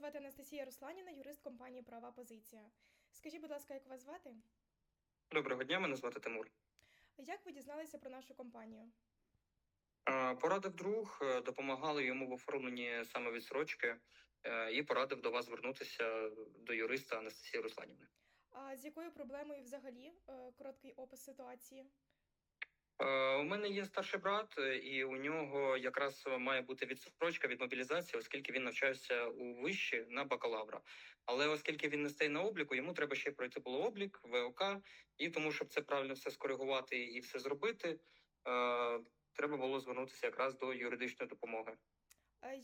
Анастасія Русланіна, юрист компанії Права Позиція. Скажіть, будь ласка, як вас звати? Доброго дня, мене звати Тимур. Як ви дізналися про нашу компанію? Порадив друг, е, допомагали йому в оформленні саме відсрочки е, і порадив до вас звернутися до юриста Анастасії Русланівни. А з якою проблемою взагалі? Е, Короткий опис ситуації. Е, У мене є старший брат, е, і у нього якраз має бути відстрочка від мобілізації, оскільки він навчався у виші на бакалавра. Але оскільки він не стає на обліку, йому треба ще пройти було облік, ВОК, і тому, щоб це правильно все скоригувати і все зробити, е, треба було звернутися якраз до юридичної допомоги.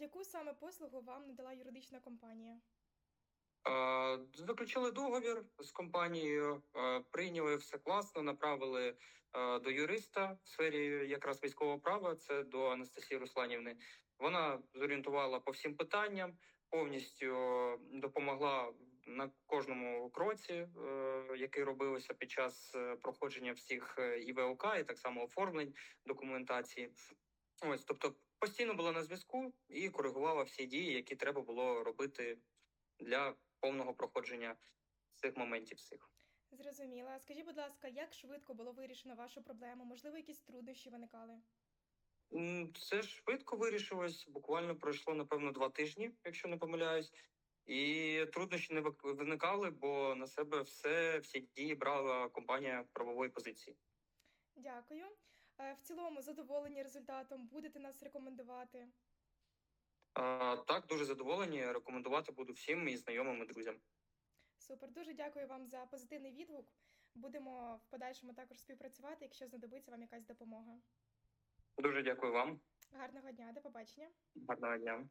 Яку саме послугу вам надала юридична компанія? Е, Заключили договір з компанією, е, прийняли все класно, направили е, до юриста в сфері якраз військового права. Це до Анастасії Русланівни. Вона зорієнтувала по всім питанням, повністю допомогла на кожному кроці, е, який робився під час е, проходження всіх е, і ВЛК, і так само оформлень документації. Ось, тобто, постійно була на зв'язку і коригувала всі дії, які треба було робити для повного проходження цих моментів всіх. Зрозуміла. Скажіть, будь ласка, як швидко було вирішено вашу проблему? Можливо, якісь труднощі виникали? Це швидко вирішилось. Буквально пройшло напевно два тижні, якщо не помиляюсь. І труднощі не виникали, бо на себе все всі дії брала компанія правової позиції. Дякую. Е, В цілому задоволені результатом, будете нас рекомендувати. Так, дуже задоволені. Рекомендувати буду всім і знайомим і друзям. Супер, дуже дякую вам за позитивний відгук. Будемо в подальшому також співпрацювати, якщо знадобиться вам якась допомога. Дуже дякую вам. Гарного дня, до побачення. Гарного дня.